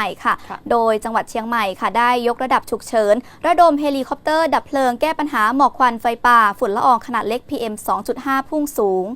ม่ค่ะค่ะ โดยจังหวัดเชียงใหม่ค่ะ ได้ยกระดับฉุกเฉิน ระดมเฮลิคอปเตอร์ ดับเพลิงแก้ปัญหาหมอกควันไฟป่า ฝุ่นละอองขนาดเล็ก PM 2.5 พุ่งสูง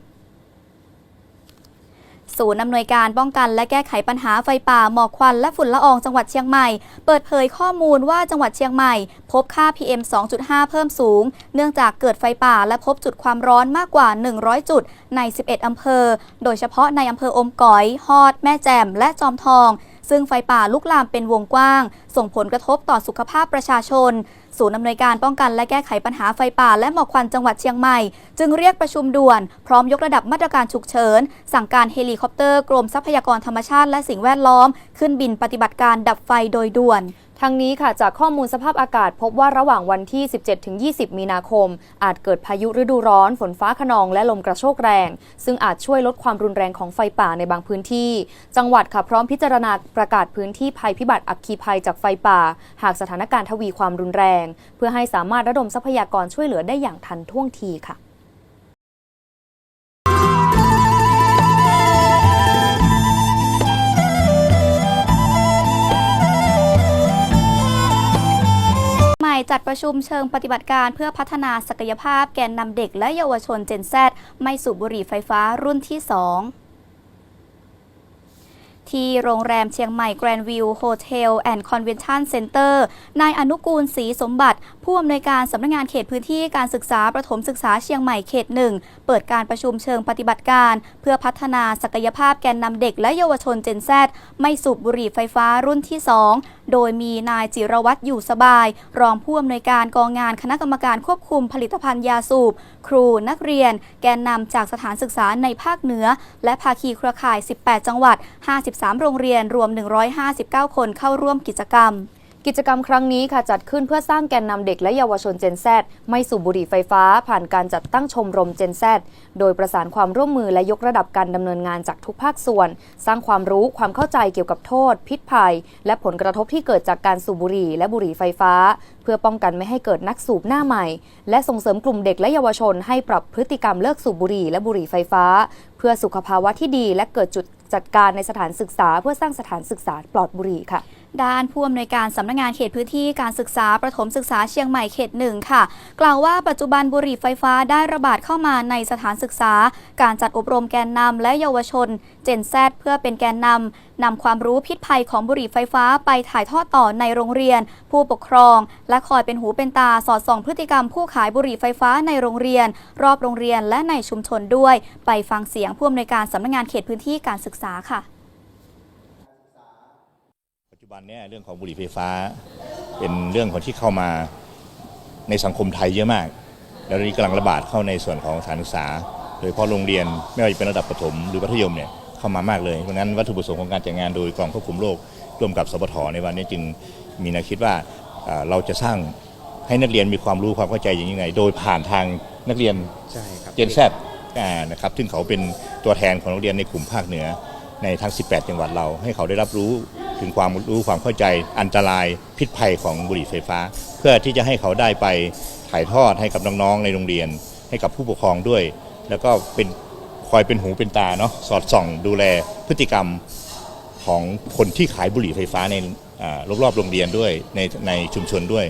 ศูนย์อำนวยการป้องกันและแก้ไขปัญหาไฟป่าหมอกควันและฝุ่นละอองจังหวัดเชียงใหม่ เปิดเผยข้อมูลว่าจังหวัดเชียงใหม่ พบค่า PM 2.5 เพิ่มสูง เนื่องจากเกิดไฟป่าและพบจุดความร้อนมากกว่า 100 จุดใน 11 อำเภอ โดยเฉพาะในอำเภออมก๋อย ฮอด แม่แจ่มและจอมทอง ซึ่งไฟป่าลุกลามเป็นวงกว้าง ส่งผลกระทบต่อสุขภาพประชาชน ศูนย์อำนวยการป้องกันและแก้ไขปัญหาไฟป่าและหมอกควันจังหวัดเชียงใหม่ จึงเรียกประชุมด่วน พร้อมยกระดับมาตรการฉุกเฉิน สั่งการเฮลิคอปเตอร์กรมทรัพยากรธรรมชาติและสิ่งแวดล้อม ขึ้นบินปฏิบัติการดับไฟโดยด่วนทั้งนี้ค่ะจากข้อมูลสภาพอากาศพบว่าระหว่างวันที่ 17-20 มีนาคม อาจเกิดพายุฤดูร้อน ฝนฟ้าขนองและลมกระโชกแรง ซึ่งอาจช่วยลดความรุนแรงของไฟป่าในบางพื้นที่ จังหวัดค่ะพร้อมพิจารณาประกาศพื้นที่ภัยพิบัติอัคคีภัยจากไฟป่า หากสถานการณ์ทวีความรุนแรง เพื่อให้สามารถระดมทรัพยากรช่วยเหลือได้อย่างทันท่วงทีค่ะ จัดประชุมเชิงปฏิบัติการเพื่อพัฒนาศักยภาพแกนนำเด็กและเยาวชนเจนแซไม่สูบบุหรี่ไฟฟ้ารุ่นที่ 2ที่โรงแรมเชียงใหม่แกรนด์วิวโฮเทลแอนด์คอนเวนชั่นเซ็นเตอร์ นายอนุกูลศรีสมบัติ ผู้อำนวยการสำนักงานเขตพื้นที่การศึกษาประถมศึกษาเชียงใหม่เขตหนึ่งเปิดการประชุมเชิงปฏิบัติการ เพื่อพัฒนาศักยภาพแกนนำเด็กและเยาวชนเจนแซไม่สูบบุหรี่ไฟฟ้ารุ่นที่ 2 โดยมีนายจิรวัตรอยู่สบาย รองผู้อำนวยการกองงานคณะกรรมการควบคุมผลิตภัณฑ์ยาสูบ ครูนักเรียน แกนนำจากสถานศึกษาในภาคเหนือ และภาคีเครือข่าย 18 จังหวัด 53 โรงเรียนรวม 159 คนเข้าร่วมกิจกรรม กิจกรรมครั้งนี้ค่ะจัดขึ้นเพื่อสร้างแกนนำเด็กและเยาวชนเจนแซไม่สูบบุหรี่ไฟฟ้า ผ่านการจัดตั้งชมรมเจนแซโดยประสานความร่วมมือและยกระดับการดำเนินงานจากทุกภาคส่วน สร้างความรู้ความเข้าใจเกี่ยวกับโทษ พิษภัย และผลกระทบที่เกิดจากการสูบบุหรี่และบุหรี่ไฟฟ้า เพื่อป้องกันไม่ให้เกิดนักสูบหน้าใหม่ และส่งเสริมกลุ่มเด็กและเยาวชน ให้ปรับพฤติกรรมเลิกสูบบุหรี่และบุหรี่ไฟฟ้า เพื่อสุขภาวะที่ดีและเกิดจุดจัดการในสถานศึกษา เพื่อสร้างสถานศึกษาปลอดบุหรี่ค่ะ ด้านผู้อำนวยการสำนักงานเขตพื้นที่การศึกษาประถมศึกษาเชียงใหม่เขตหนึ่งค่ะ กล่าวว่าปัจจุบันบุหรี่ไฟฟ้าได้ระบาดเข้ามาในสถานศึกษา การจัดอบรมแกนนำและเยาวชน เจนแซเพื่อเป็นแกนนำนำความรู้พิษภัยของบุหรี่ไฟฟ้าไปถ่ายทอดต่อในโรงเรียน ผู้ปกครอง และคอยเป็นหูเป็นตาสอดส่องพฤติกรรมผู้ขายบุหรี่ไฟฟ้าในโรงเรียน รอบโรงเรียนและในชุมชนด้วย ไปฟังเสียงผู้อำนวยการสำนักงานเขตพื้นที่การศึกษาค่ะ บันเนี่ยเรื่องของบุหรี่ไฟฟ้า เป็นเรื่องของที่เข้ามาในสังคมไทยเยอะมาก แล้วตอนนี้กำลังระบาดเข้าในส่วนของสถานศึกษา โดยเฉพาะโรงเรียนไม่ว่าจะเป็นระดับประถมหรือมัธยมเนี่ยเข้ามามากเลยเพราะฉะนั้นวัตถุประสงค์ของการจัดงานโดยกองควบคุมโรคร่วมกับสปทในวันนี้จึงมีแนวคิดว่าเราจะสร้างให้นักเรียนมีความรู้ความเข้าใจอย่างยังไงโดยผ่านทางนักเรียนเจนแซดนะครับซึ่งเขาเป็นตัวแทนของโรงเรียนในกลุ่มภาคเหนือในทั้ง 18 จังหวัดเราให้เขาได้รับรู้ ถึงความรู้ความเข้าใจอันตรายพิษภัยของบุหรี่ไฟฟ้า เพื่อที่จะให้เขาได้ไปถ่ายทอดให้กับน้องๆในโรงเรียน ให้กับผู้ปกครองด้วย แล้วก็เป็นคอยเป็นหูเป็นตาเนาะสอดส่อง ดูแลพฤติกรรมของคนที่ขายบุหรี่ไฟฟ้าในรอบๆโรงเรียนด้วยในในชุมชนด้วย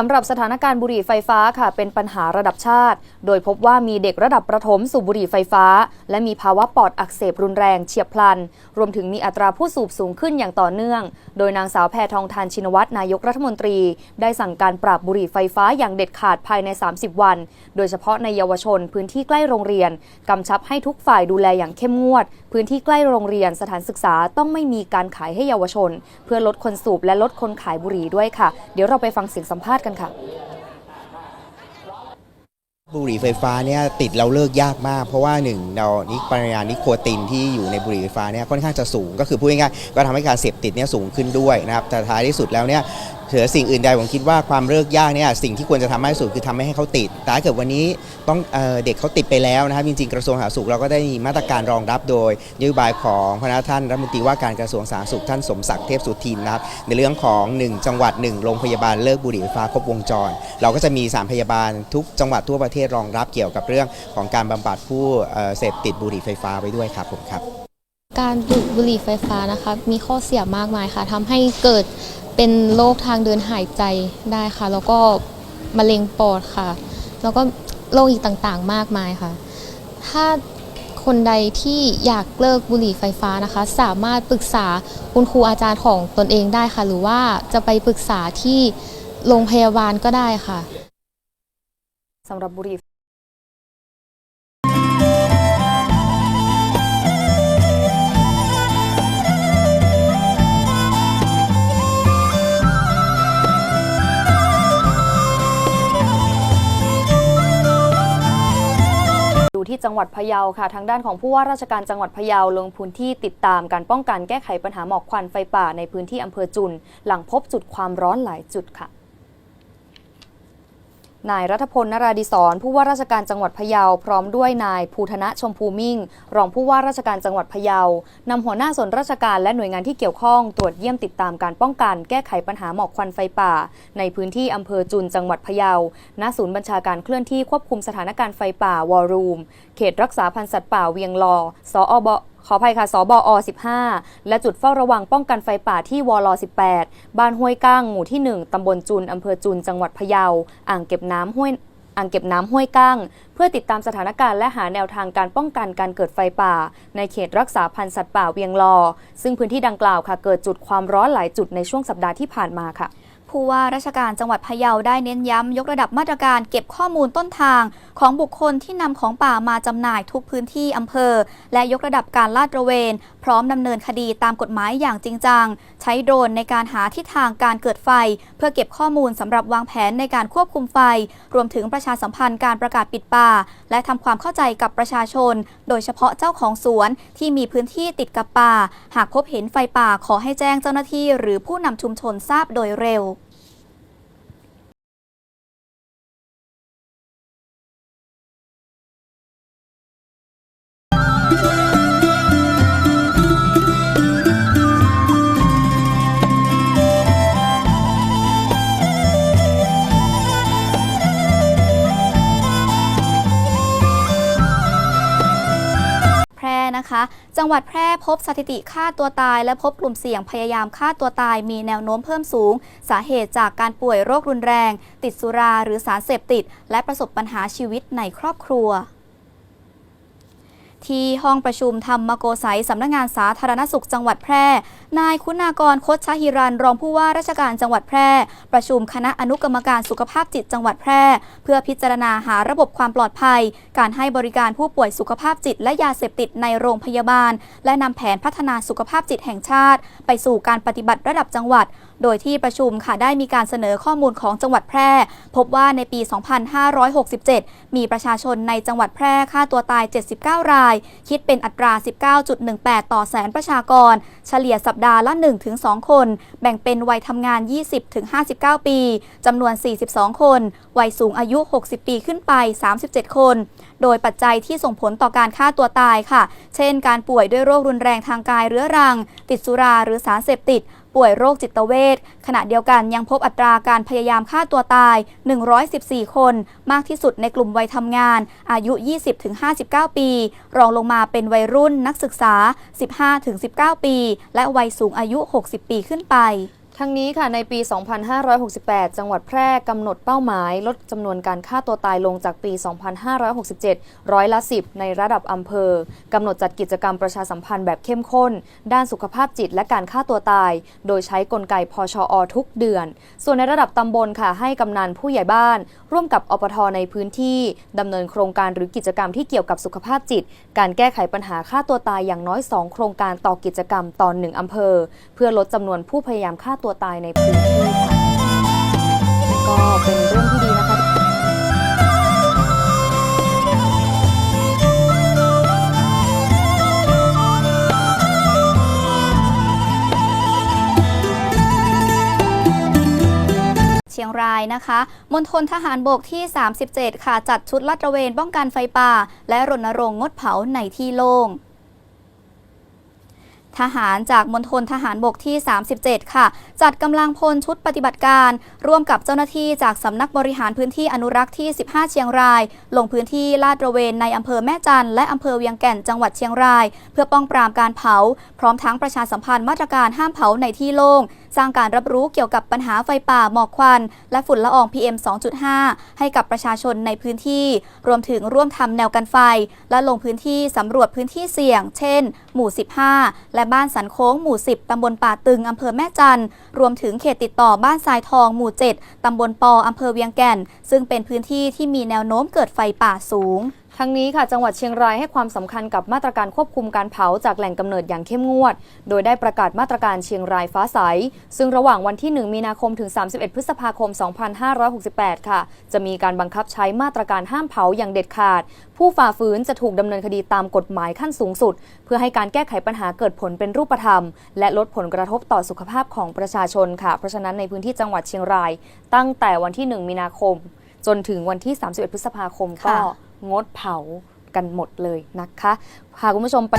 สำหรับสถานการณ์บุหรี่ไฟฟ้าค่ะเป็นปัญหาระดับชาติ โดยพบว่ามีเด็กระดับประถมสูบบุหรี่ไฟฟ้า และมีภาวะปอดอักเสบรุนแรงเฉียบพลัน รวมถึงมีอัตราผู้สูบสูงขึ้นอย่างต่อเนื่อง โดยนางสาวแพทองทานชินวัตรนายกรัฐมนตรี ได้สั่งการปราบบุหรี่ไฟฟ้าอย่างเด็ดขาดภายใน 30 วัน โดยเฉพาะในเยาวชนพื้นที่ใกล้โรงเรียนกำชับให้ทุกฝ่ายดูแลอย่างเข้มงวด พื้นที่ใกล้โรงเรียนสถานศึกษาต้องไม่มีการขายให้เยาวชน เพื่อลดคนสูบและลดคนขายบุหรี่ด้วยค่ะ เดี๋ยวเราไปฟังเสียงสัมภาษณ์กันค่ะ บุหรี่ไฟฟ้าเนี่ยติดเราเลิกยากมาก เพราะว่าหนึ่งเรานิปริมาณนิโคตินที่อยู่ในบุหรี่ไฟฟ้าเนี่ยค่อนข้างจะสูง ก็คือพูดง่ายๆก็ทำให้การเสพติดเนี่ยสูงขึ้นด้วยนะครับแต่ท้ายที่สุดแล้วเนี่ย เหลือสิ่งอื่นใดผมคิดว่าความเลิกยากเนี่ยสิ่งที่ควรจะทำมากที่สุดคือทำให้เขาติด แต่ถ้าเกิดวันนี้ต้องเออเด็กเขาติดไปแล้วนะครับจริงๆกระทรวงสาธารณสุขเราก็ได้มีมาตรการรองรับโดยนโยบายของพระท่านรัฐมนตรีว่าการกระทรวงสาธารณสุขท่านสมศักดิ์เทพสุทินนะครับในเรื่องของ 1 จังหวัด 1 โรงพยาบาลเลิกบุหรี่ไฟฟ้าครบวงจร เราก็จะมีสารพยาบาลทุกจังหวัดทั่วประเทศรองรับเกี่ยวกับเรื่องของการบำบัดผู้เอ่อเสพติดบุหรี่ไฟฟ้าไว้ด้วยครับผมครับ การดูดบุหรี่ไฟฟ้านะคะมีข้อเสียมากมายค่ะทำให้เกิด เป็นโรคทางเดินหายใจได้ค่ะ แล้วก็มะเร็งปอดค่ะ แล้วก็โรคอีกต่างๆ มากมายค่ะ ถ้าคนใดที่อยากเลิกบุหรี่ไฟฟ้านะคะ สามารถปรึกษาคุณครูอาจารย์ของตนเองได้ค่ะ หรือว่าจะไปปรึกษาที่โรงพยาบาลก็ได้ค่ะสำหรับบุหรี่ ดูที่จังหวัดพะเยาค่ะ ทางด้านของผู้ว่าราชการจังหวัดพะเยาลงพื้นที่ติดตามการป้องกันแก้ไขปัญหาหมอกควันไฟป่าในพื้นที่อำเภอจุน หลังพบจุดความร้อนหลายจุดค่ะ นายรัฐพลนราดิศรผู้ว่าราชการจังหวัดพะเยาพร้อมด้วยนายภูธนะชมพูมิ่ง รองผู้ว่าราชการจังหวัดพะเยานำหัวหน้าส่วนราชการและหน่วยงานที่เกี่ยวข้องตรวจเยี่ยมติดตามการป้องกัน แก้ไขปัญหาหมอกควันไฟป่า ในพื้นที่อำเภอจุนจังหวัดพะเยาณศูนย์บัญชาการเคลื่อนที่ควบคุมสถานการณ์ไฟป่าวอรูม เขตรักษาพันธุ์สัตว์ป่าเวียงลอสอบ ขออภัยค่ะ สบอ 15 และจุดเฝ้าระวังป้องกันไฟป่าที่วล 18 บ้านห้วยก้างหมู่ที่ 1 ตำบลจุนอำเภอจุน จังหวัดพะเยา อ่างเก็บน้ำห้วยอ่างเก็บน้ำห้วยก้าง เพื่อติดตามสถานการณ์และหาแนวทางการป้องกันการเกิดไฟป่า ในเขตรักษาพันธุ์สัตว์ป่าเวียงลอ ซึ่งพื้นที่ดังกล่าวค่ะเกิดจุดความร้อนหลายจุดในช่วงสัปดาห์ที่ผ่านมาค่ะ ผู้ว่าราชการจังหวัดพะเยาได้เน้นย้ำยกระดับมาตรการเก็บข้อมูลต้นทาง ของบุคคลที่นำของป่ามาจำหน่ายทุกพื้นที่อำเภอ และยกระดับการลาดระเวน พร้อมดำเนินคดีตามกฎหมายอย่างจริงจัง ใช้โดรนในการหาทิศทางการเกิดไฟ เพื่อเก็บข้อมูลสำหรับวางแผนในการควบคุมไฟ รวมถึงประชาสัมพันธ์การประกาศปิดป่า และทำความเข้าใจกับประชาชน โดยเฉพาะเจ้าของสวนที่มีพื้นที่ติดกับป่า หากพบเห็นไฟป่าขอให้แจ้งเจ้าหน้าที่ หรือผู้นำชุมชนทราบโดยเร็ว จังหวัดแพร่พบสถิติฆ่าตัวตาย และพบกลุ่มเสี่ยงพยายามฆ่าตัวตายมีแนวโน้มเพิ่มสูง สาเหตุจากการป่วยโรครุนแรง ติดสุราหรือสารเสพติด และประสบปัญหาชีวิตในครอบครัว ที่ห้องประชุมธรรมโกไสยสำนักงงานสาธารณสุขจังหวัดแพร่ นายคุณากรคดชหิรัน รองผู้ว่าราชการจังหวัดแพร่ ประชุมคณะอนุกรรมการสุขภาพจิตจังหวัดแพร่ เพื่อพิจารณาหาระบบความปลอดภัย การให้บริการผู้ป่วยสุขภาพจิต และยาเสพติดในโรงพยาบาล และนำแผนพัฒนาสุขภาพจิตแห่งชาติ ไปสู่การปฏิบัติระดับจังหวัด โดยที่ประชุมค่ะได้มีการเสนอข้อมูลของจังหวัดแพร่ พบว่าในปี 2567 มีประชาชนในจังหวัดแพร่ฆ่าตัวตาย 79 ราย คิดเป็นอัตรา 19.18 ต่อแสนประชากร เฉลี่ยสัปดาห์ละ 1-2 คน แบ่งเป็นวัยทำงาน 20-59 ปีจำนวน 42 คน วัยสูงอายุ 60 ปีขึ้นไป 37 คน โดยปัจจัยที่ส่งผลต่อการฆ่าตัวตายค่ะ เช่น การป่วยด้วยโรครุนแรงทางกายเรื้อรัง ติดสุราหรือสารเสพติด ป่วยโรคจิตเวชขณะเดียวกันยังพบอัตราการพยายามฆ่าตัวตาย 114 คน มากที่สุดในกลุ่มวัยทำงาน อายุ 20-59 ปี รองลงมาเป็นวัยรุ่นนักศึกษา 15-19 ปี และวัยสูงอายุ 60 ปีขึ้นไป ทั้งนี้ค่ะในปี 2568 จังหวัดแพร่กำหนดเป้าหมาย ลดจำนวนการฆ่าตัวตายลงจากปี 2567 ร้อยละ 10 ในระดับอำเภอกำหนดจัดกิจกรรมประชาสัมพันธ์แบบเข้มข้น ด้านสุขภาพจิตและการฆ่าตัวตาย โดยใช้กลไกพชอทุกเดือน ส่วนในระดับตำบลค่ะให้กำนันผู้ใหญ่บ้าน ร่วมกับอปทในพื้นที่ดำเนินโครงการหรือกิจกรรมที่เกี่ยวกับสุขภาพจิต การแก้ไขปัญหาฆ่าตัวตายอย่างน้อย 2 โครงการต่อกิจกรรมต่อหนึ่งอำเภอ เพื่อลดจำนวนผู้พยายามฆ่าตัวตายในพื้นที่ค่ะก็เป็นเรื่องที่ดีนะคะเชียงรายนะคะมณฑลทหารบกที่ 37 ค่ะ จัดชุดลาดตระเวนป้องกันไฟป่า และรณรงค์งดเผาในที่โล่ง ทหารจากมณฑลทหารบกที่ 37 ค่ะ จัดกำลังพลชุดปฏิบัติการ ร่วมกับเจ้าหน้าที่จากสำนักบริหารพื้นที่อนุรักษ์ที่ 15 เชียงราย ลงพื้นที่ลาดตระเวนในอำเภอแม่จันและอำเภอเวียงแก่นจังหวัดเชียงราย เพื่อป้องปรามการเผา พร้อมทั้งประชาสัมพันธ์มาตรการห้ามเผาในที่โล่ง สร้างการรับรู้เกี่ยวกับปัญหาไฟป่าหมอกควัน และฝุ่นละออง PM 2.5 ให้กับประชาชนในพื้นที่ รวมถึงร่วมทำแนวกันไฟ และลงพื้นที่สำรวจพื้นที่เสี่ยง เช่น หมู่ 15 และบ้านสันโค้งหมู่ 10 ตำบลป่าตึง อำเภอแม่จันรวมถึงเขตติดต่อบ้านทรายทองหมู่ 7 ตำบลปออำเภอเวียงแก่น ซึ่งเป็นพื้นที่ที่มีแนวโน้มเกิดไฟป่าสูง ทั้งนี้ค่ะจังหวัดเชียงรายให้ความสำคัญกับมาตรการควบคุมการเผาจากแหล่งกำเนิดอย่างเข้มงวด โดยได้ประกาศมาตรการเชียงรายฟ้าใส ซึ่งระหว่างวันที่ 1 มีนาคมถึง 31 พฤษภาคม 2568 ค่ะ จะมีการบังคับใช้มาตรการห้ามเผาอย่างเด็ดขาด ผู้ฝ่าฝืนจะถูกดำเนินคดีตามกฎหมายขั้นสูงสุด เพื่อให้การแก้ไขปัญหาเกิดผลเป็นรูปธรรม และลดผลกระทบต่อสุขภาพของประชาชนค่ะ เพราะฉะนั้นในพื้นที่จังหวัดเชียงราย ตั้งแต่วันที่ 1 มีนาคม จนถึงวันที่ 31 พฤษภาคมก็ งดเผากันหมดเลยนะคะพาคุณผู้ชมไป